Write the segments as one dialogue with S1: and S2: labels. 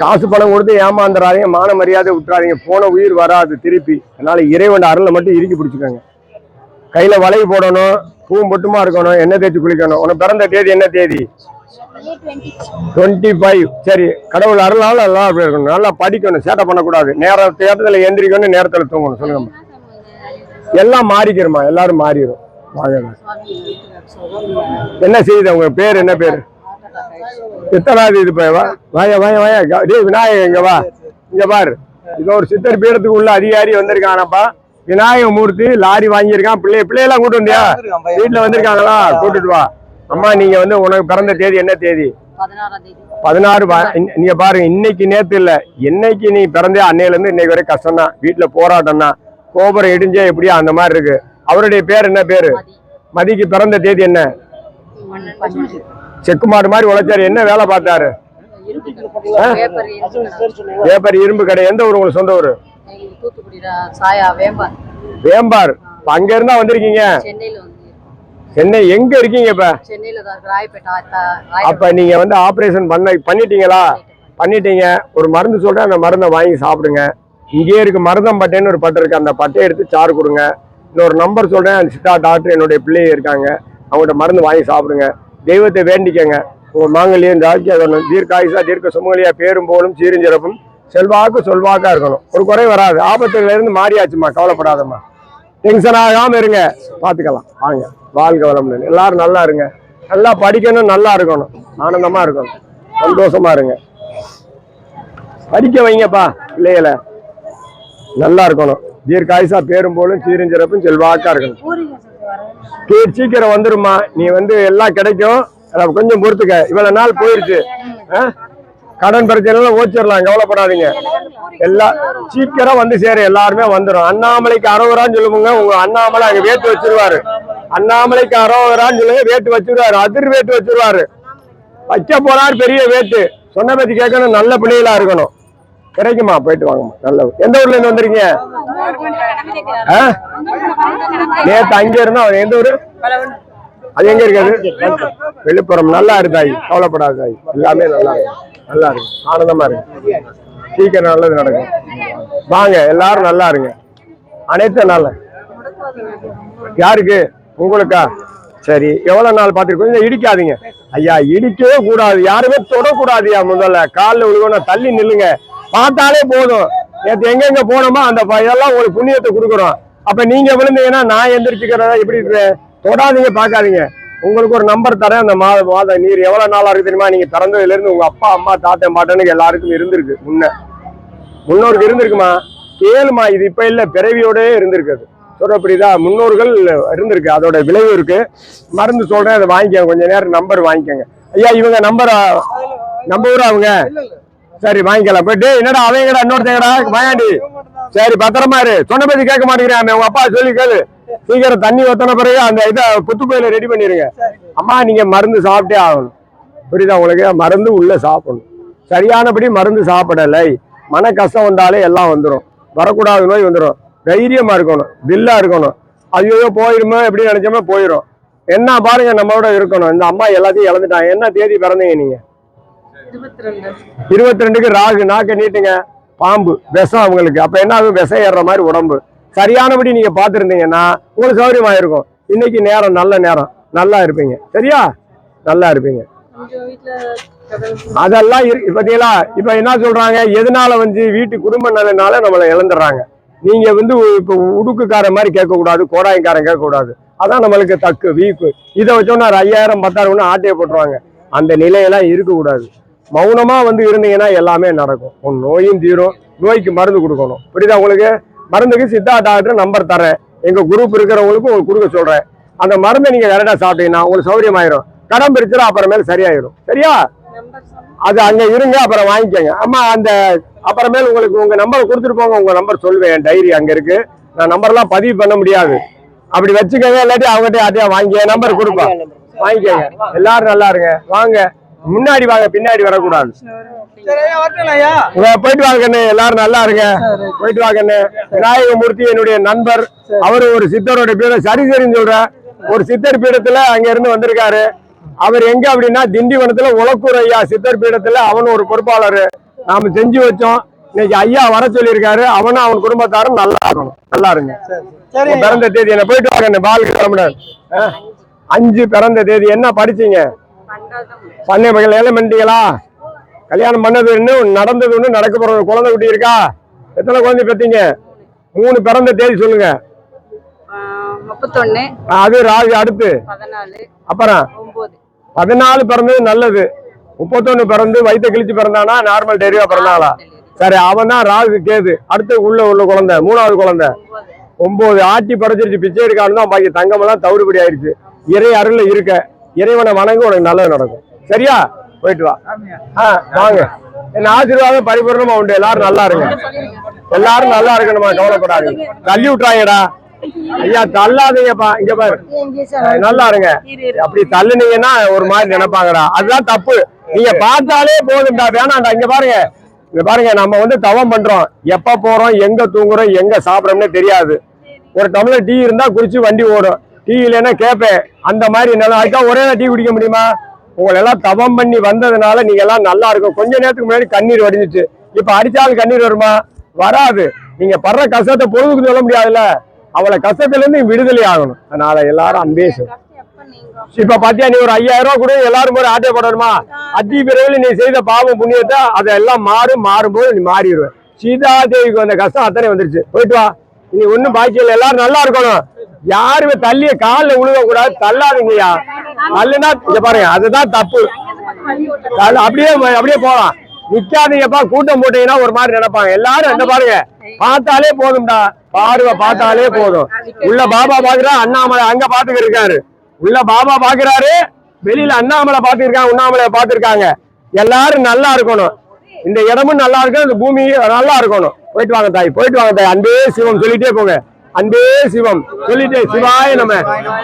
S1: காசு பணம் கொடுத்து ஏமாந்துடாதீங்க மான மரியாதை விட்டுறாதீங்க போன உயிர் வராது திருப்பி. அதனால இறைவன் அருளை மட்டும் இறுக்கி பிடிச்சிக்கோங்க. கையில வலை போடணும் பூ பொட்டுமா இருக்கணும் எண்ணெய் தேய்ச்சி குளிக்கணும். உனக்கு பிறந்த தேதி என்ன தேதி? டுவெண்ட்டி ஃபைவ் சரி கடவுள் அருளால் நல்லா அப்படி இருக்கணும். நல்லா படிக்கணும் சேட்டை பண்ணக்கூடாது. நேர நேரத்தில் எந்திரிக்கணும் நேரத்தில் தூங்கணும். சொல்லுங்கம்மா எல்லாம் மாறிக்கிறோமா எல்லாரும் மாறிடும் என்ன செய்யுது? உங்க பேர் என்ன பேர்? எத்தனாவது இது போய் வா வாயா வாயா டேய் விநாயகர் இங்க வா. இங்க பாரு. இது ஒரு சித்தர் பீடத்துக்கு உள்ள அதிகாரி வந்திருக்கானப்பா. விநாயக மூர்த்தி லாரி வாங்கியிருக்கான். பிள்ளை பிள்ளையெல்லாம் கூட்டு வந்தியா? வீட்டுல வந்திருக்காங்களா? கூட்டிட்டு வா. அம்மா நீங்க வந்து உனக்கு பிறந்த தேதி என்ன தேதி? பதினாறு நீங்க பாருங்க இன்னைக்கு நேத்து இல்ல. என்னைக்கு நீ பிறந்தே அன்னையில இருந்து இன்னைக்கு வரை கஷ்டம் தான் வீட்டுல போராட்டம் தான் கோபுரம் இடிஞ்சே எப்படியா? அந்த மாதிரி இருக்கு. அவருடைய பேர் என்ன பேரு? மதிக்கு பிறந்த தேதி என்ன? செக்குமாடு மாதிரி உழைச்சாரு. என்ன வேலை பார்த்தாரு?
S2: பேப்பர்
S1: இரும்பு. கடை. எந்த ஊர் உங்களுக்கு சொந்த ஊர்?
S2: வேம்பார்.
S1: அங்க இருந்தா வந்திருக்கீங்க? சென்னை எங்க இருக்கீங்க இப்ப? அப்ப நீங்க வந்து ஆபரேஷன் பண்ண பண்ணிட்டீங்களா? பண்ணிட்டீங்க. ஒரு மருந்து சொல்றேன். அந்த மருந்தை வாங்கி சாப்பிடுங்க. இங்கேயே இருக்கு. மருதம்பட்டைன்னு ஒரு பட்டை இருக்கு. அந்த பட்டையை எடுத்து சாறு கொடுங்க. இன்னொரு நம்பர் சொல்றேன். அந்த சித்தா டாக்டர் என்னுடைய பிள்ளைங்க இருக்காங்க. அவங்கள்ட்ட மருந்து வாங்கி சாப்பிடுங்க. தெய்வத்தை வேண்டிக்கங்க. உங்கள் மாங்கல்யம் ஜாக்கியம் தீர்க்காயுசா தீர்க்க சுமங்கலியா பேரும் போலும் சீரிஞ்சிறப்பும் செல்வாக்கு சொல்வாக்கா இருக்கணும். ஒரு குறை வராது. ஆபத்துலேருந்து மாறியாச்சும்மா. மாறியாச்சுமா கவலைப்படாதம்மா. டென்ஷன் ஆகாம இருங்க. பார்த்துக்கலாம். வாங்க. வாழ்க வளம்னு எல்லாரும் நல்லா இருங்க. நல்லா படிக்கணும் நல்லா இருக்கணும். ஆனந்தமா இருக்கணும். சந்தோஷமா இருங்க. படிக்க வைங்கப்பா. பிள்ளைகளை. நல்லா இருக்கணும். தீர்க்காயுசா பேரும் போலும் சீரிஞ்சிறப்பும் செல்வாக்கா இருக்கணும். சீக்கிரம் வந்துருமா நீ வந்து எல்லாம் கிடைக்கும். அதை கொஞ்சம் பொறுத்துக்க. இவ்வளவு நாள் போயிருச்சு. ஆ? கடன் பிரச்சனை ஓச்சிடலாம் கவலைப்படாதீங்க. எல்லா சீக்கிரம் வந்து சேர. எல்லாருமே வந்துடும் அண்ணாமலைக்கு அறுபதுரான்னு சொல்லுவோங்க. உங்க அண்ணாமலை அங்க வேட்டு வச்சிருவாரு. அண்ணாமலைக்கு அறுபதுரான்னு சொல்லுங்க. வேட்டு வச்சிருவாரு. அதிர் வேட்டு வச்சிருவாரு. வைக்க போறாரு பெரிய வேட்டு. சொன்ன பத்தி கேட்கணும். நல்ல பிள்ளைகளா இருக்கணும். கிடைக்குமா? போயிட்டு வாங்கம்மா. நல்ல எந்த ஊர்ல இருந்து வந்திருக்கீங்க? நேத்து அங்க இருந்தா அவன் எந்த ஊரு? அது எங்க இருக்காது விழுப்புரம் நல்லா இருந்தாய் கவலைப்படாதாய் எல்லாமே நல்லா இருக்கு. நல்லா இருக்கு. ஆனந்தமா இருக்கு. சீக்கிரம் நல்லது நடக்கும். வாங்க எல்லாரும் நல்லா இருங்க. அனைத்து நல்ல. யாருக்கு? உங்களுக்கா? சரி எவ்வளவு நாள் பார்த்துருக்கோம். கொஞ்சம் இடிக்காதீங்க. ஐயா இடிக்கவே கூடாது. யாருமே தொடக்கூடாதுயா முதல்ல. காலில் விழுகணும் தள்ளி நில்லுங்க. பார்த்தாலே போதும். நேற்று எங்கெங்க போனோமோ அந்த இதெல்லாம் உங்களுக்கு புண்ணியத்தை கொடுக்குறோம். அப்ப நீங்க விழுந்தீங்கன்னா நான் எந்திரிச்சுக்கிறதா எப்படி தொடாதீங்க பாக்காதீங்க உங்களுக்கு ஒரு நம்பர் தரேன் அந்த மாத மாத நீர் எவ்வளவு நாளா இருக்கு தெரியுமா? நீங்க பிறந்ததுல இருந்து உங்க அப்பா அம்மா தாத்தா பாட்டனுக்கு எல்லாருக்கும் இருந்திருக்கு முன்ன. முன்னோருக்கு இருந்திருக்குமா? கேளுமா இது இப்ப இல்ல பிறவியோடய இருந்திருக்குது. சொல்ற புரியுதா? முன்னோர்கள் இருந்திருக்கு அதோட விளைவு இருக்கு. மருந்து சொல்றேன் அதை வாங்கிக்கோங்க. கொஞ்ச நேரம் நம்பர் வாங்கிக்கோங்க. ஐயா இவங்க நம்பர் நம்ப ஊரா அவங்க? சரி வாங்கிக்கலாம். போயிட்டு என்னடா அவங்கடா இன்னொருத்தங்கடா வாயாண்டி சரி பத்திரமா இரு. சொன்ன பத்தி கேட்க மாட்டேங்கிறேன் உங்க அப்பா சொல்லி கேளு. சீக்கிரம் தண்ணி ஊத்தின பிறகு அந்த இதை புத்து கோயில ரெடி பண்ணிருங்க. அம்மா நீங்க மருந்து சாப்பிட்டே ஆகணும். புரியுதா உங்களுக்கு? மருந்து உள்ள சாப்பிடணும். சரியானபடி மருந்து சாப்பிடலை. மன கஷ்டம் வந்தாலே எல்லாம் வந்துடும் வரக்கூடாத நோய் வந்துடும் தைரியமா இருக்கணும். தில்லா இருக்கணும். ஐயோ போயிருமோ எப்படி நினைச்சோமோ போயிடும் என்ன பாருங்க நம்மளோட இருக்கணும். இந்த அம்மா எல்லாத்தையும் இழந்துட்டாங்க. என்ன தேதி பிறந்தீங்க நீங்க?
S2: இருபத்தி ரெண்டு
S1: இருபத்தி ரெண்டுக்கு ராகு நாக்க நீட்டுங்க. பாம்பு விஷம் அவங்களுக்கு. அப்ப என்ன ஆகும்? விஷம் ஏறுற மாதிரி உடம்பு. சரியானபடி நீங்க பார்த்துருந்தீங்கன்னா உங்களுக்கு சௌரியமா இருக்கும். இன்னைக்கு நேரம் நல்ல நேரம். நல்லா இருப்பீங்க. சரியா? நல்லா இருப்பீங்க. அதெல்லாம் பாத்தீங்களா? இப்ப என்ன சொல்றாங்க? எதனால வந்து வீட்டு குடும்ப நலனால நம்மளை இழந்துடுறாங்க. நீங்க வந்து இப்ப உடுக்குக்கார மாதிரி கேட்க கூடாது கோடாயக்காரன் கேட்க கூடாது அதான் நம்மளுக்கு தக்கு வீக்கு. இதை வச்சோன்னா ஒரு ஐயாயிரம் பத்தாயிரம் ஆட்டையை போட்டுருவாங்க. அந்த நிலையெல்லாம் இருக்கக்கூடாது. மௌனமா வந்து இருந்தீங்கன்னா எல்லாமே நடக்கும். உன் நோயும் தீரும். நோய்க்கு மருந்து கொடுக்கணும். புரியுதா உங்களுக்கு? மருந்துக்கு சித்தா டாக்டர் நம்பர் தரேன் எங்க குரூப் இருக்கிறவங்களுக்கும் உங்களுக்கு கொடுக்க சொல்றேன். அந்த மருந்தை நீங்க கரெக்டா சாப்பிட்டீங்கன்னா உங்களுக்கு சௌரியமாயிரும். கடன் பிரிச்சிடும் அப்புறமேல் சரியாயிடும் சரியா? அது அங்க இருங்க அப்புறம் வாங்கிக்கோங்க. அம்மா அந்த அப்புறமேல் உங்களுக்கு உங்க நம்பர் கொடுத்துட்டு போங்க. உங்க நம்பர் சொல்லுவேன். என் டைரி அங்க இருக்கு. நான் நம்பர்லாம் பதிவு பண்ண முடியாது. அப்படி வச்சுக்கோங்க இல்லாட்டி அவங்ககிட்ட யார்ட்டையா வாங்கிக்க நம்பர் கொடுப்பா. வாங்கிக்கோங்க. எல்லாரும் நல்லா இருங்க. வாங்க. முன்னாடி வாங்க பின்னாடி வரக்கூடாது. போயிட்டு வாங்க கண்ணு. எல்லாரும் நல்லா இருங்க. போயிட்டு வாங்க கண்ணு. விநாயகமூர்த்தி என்னுடைய நண்பர். அவரு ஒரு சித்தரோட பீடம். சரி சரின்னு சொல்றேன் ஒரு சித்தர் பீடத்துல அங்க இருந்து வந்திருக்காரு. அவர் எங்க அப்படின்னா திண்டிவனத்துல உலக்கூர் ஐயா சித்தர் பீடத்துல அவன் ஒரு பொறுப்பாளர். நாம செஞ்சு வச்சோம். இன்னைக்கு ஐயா வர சொல்லியிருக்காரு. அவனும் அவன் குடும்பத்தாரும் நல்லா இருக்கணும். நல்லா இருங்க. பிறந்த தேதி என்ன? போயிட்டு வாங்க பால் கிளம்புனேன் அஞ்சு பிறந்த தேதி. என்ன படிச்சீங்க? பண்ணை பகல் ஏழை பண்ணிட்டீங்களா கல்யாணம் பண்ணது இன்னும் நடந்தது ஒண்ணு நடக்க போற குழந்தை குட்டி இருக்கா? எத்தனை குழந்தை பெத்தீங்க? மூணு பிறந்த தேதி சொல்லுங்க.
S2: முப்பத்தொன்னு
S1: அது ராகு அடுத்து? அப்புறம்? பதினாலு பிறந்தது நல்லது. முப்பத்தொன்னு பிறந்து வயிற்று கிழிச்சு பிறந்தானா? நார்மல் டெலிவா பிறந்தாளா? சரி அவன் தான் ராகு கேது. அடுத்து உள்ள உள்ள குழந்தை மூணாவது குழந்தை. ஒன்பது ஆட்டி படைச்சிருச்சு பிச்சை எடுக்கான்னு தான் பாக்கி தங்கமெல்லாம் தவிடுபடி ஆயிருச்சு இறை அருள்ல இருக்க. இறைவனை வணங்க உனக்கு நல்லது நடக்கும். சரியா? போயிட்டு வா. ஆ வாங்க. என் ஆசீர்வாதம் பரிபூர்ணமா உண்டு. எல்லாரும் நல்லா இருங்க. எல்லாரும் நல்லா இருக்கணுமா? கவலைப்படாதீங்க. தள்ளி விட்டுறாங்கடா. ஐயா தள்ளாதீங்கப்பா. இங்க பாரு. நல்லா இருங்க. அப்படி தள்ளுனீங்கன்னா ஒரு மாதிரி நினைப்பாங்கடா. அதுதான் தப்பு. நீங்க பார்த்தாலே போதும்டா. வேணாம்டா. இங்க பாருங்க. இங்க பாருங்க. நம்ம வந்து தவம் பண்றோம். எப்ப போறோம் எங்க தூங்குறோம் எங்க சாப்பிடறோம்னே தெரியாது. ஒரு டம்ளர் டீ இருந்தா குடிச்சு வண்டி ஓடும். டீ இல்லைன்னா கேட்பேன் அந்த மாதிரி நல்லா அதுக்காக ஒரே டீ குடிக்க முடியுமா? உங்களை எல்லாம் தவம் பண்ணி வந்ததுனால நீங்க எல்லாம் நல்லா இருக்கும். கொஞ்ச நேரத்துக்கு முன்னாடி கண்ணீர் வடிஞ்சிச்சு. இப்ப அடிச்சாலும் கண்ணீர் வருமா? வராது. நீங்க படுற கஷ்டத்தை பொழுதுக்கு சொல்ல முடியாதுல்ல. அவளை கஷ்டத்துல இருந்து விடுதலை ஆகணும். அதனால எல்லாரும் அன்பே செய். இப்ப பாத்தியா நீ ஒரு ஐயாயிரம் ரூபாய் கூட எல்லாரும் போய் ஆட்டை போடணுமா? அதி பிறகு நீ செய்த பாவம் புண்ணியத்தை அதெல்லாம் மாறும் மாறும்போது நீ மாறிடுவேன் சீதா தேவிக்கு வந்த கஷ்டம் அத்தனை வந்துருச்சு. போயிட்டு வா. நீ ஒன்னும் பாக்கி இல்லை. எல்லாரும் நல்லா இருக்கணும். யாருமே தள்ளிய காலில் விழுக கூடாது தள்ளாதீங்கய்யா. தள்ளுனா இங்க பாருங்க அதுதான் தப்பு. அப்படியே அப்படியே போலாம். நிக்காதீங்கப்பா கூட்டம் போட்டீங்கன்னா ஒரு மாதிரி நினைப்பாங்க. எல்லாரும் என்ன பாருங்க பார்த்தாலே போதும்டா. பார்வை பார்த்தாலே போதும். உள்ள பாபா பாக்குறா அண்ணாமலை அங்க பாத்துக்கிட்டு இருக்காரு. உள்ள பாபா பாக்குறாரு வெளியில அண்ணாமலை பாத்துருக்காங்க உண்ணாமலை பாத்துருக்காங்க எல்லாரும் நல்லா இருக்கணும். இந்த இடமும் நல்லா இருக்கணும் இந்த பூமி நல்லா இருக்கணும். போயிட்டு வாங்க தாய் போயிட்டு வாங்க தாய். அன்பே சிவம் சொல்லிட்டே போங்க. அன்பே சிவம். சொல்லிட்டே சிவாய நம்ம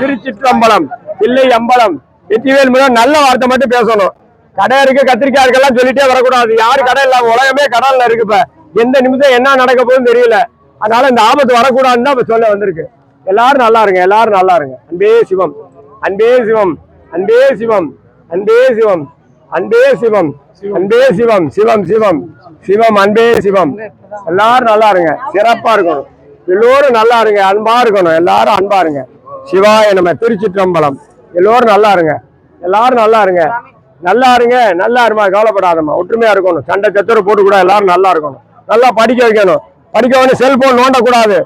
S1: திருச்சிற்றம்பலம் இல்லை அம்பலம் வெற்றிவேல் முருகன். நல்ல வார்த்தை மட்டும் பேசணும். கடை இருக்கு கத்திரிக்காய் இருக்கெல்லாம் சொல்லிட்டே வரக்கூடாது. யாரு கடை இல்லாம உலகமே கடல்ல இருக்கு இப்ப. எந்த நிமிஷம் என்ன நடக்க போகுதுன்னு தெரியல. அதனால இந்த ஆபத்து வரக்கூடாதுன்னு தான் இப்ப சொல்ல வந்திருக்கு. எல்லாரும் நல்லா இருங்க எல்லாரும் நல்லா இருங்க. அன்பே சிவம் அன்பே சிவம் அன்பே சிவம் அன்பே சிவம் அன்பே சிவம் அன்பே சிவம் சிவம் சிவம் சிவம் அன்பே சிவம். எல்லாரும் நல்லா இருங்க சிறப்பா இருக்கணும். எல்லோரும் நல்லா இருங்க அன்பா இருக்கணும். எல்லாரும் அன்பா இருங்க. சிவாய நம்ம திருச்சிற்றம்பலம். எல்லோரும் நல்லா இருங்க. எல்லாரும் நல்லா இருங்க. நல்லா இருங்க. நல்லா இருமா கவலைப்படாதம்மா. ஒற்றுமையா இருக்கணும். சண்டை சச்சரவு போட்டு கூட எல்லாரும் நல்லா இருக்கணும். நல்லா படிக்க வைக்கணும். படிக்க வந்து செல்போன் நோண்டக்கூடாது.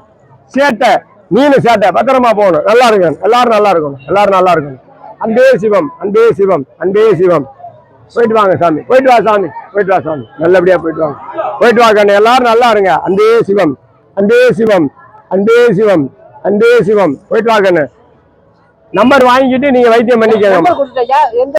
S1: சேட்டை நீனு சேட்டை. பத்திரமா போகணும். நல்லா இருக்கணும் எல்லாரும் நல்லா இருக்கணும். எல்லாரும் நல்லா இருக்கணும். அன்பே சிவம் அன்பே சிவம் அன்பே சிவம். போயிட்டு வாங்க சாமி. போயிட்டு வா சாமி. போயிட்டு வா சாமி. நல்லபடியா போயிட்டு வாங்க. போயிட்டு வாங்க எல்லாரும் நல்லா இருங்க. அன்பே சிவம். அன்பே சிவம் அன்பே சிவம் அன்பே சிவம். போயிட்டு வாங்க நம்பர் வாங்கிக்கிட்டு நீங்க வைத்தியம்
S3: பண்ணிக்கலாம்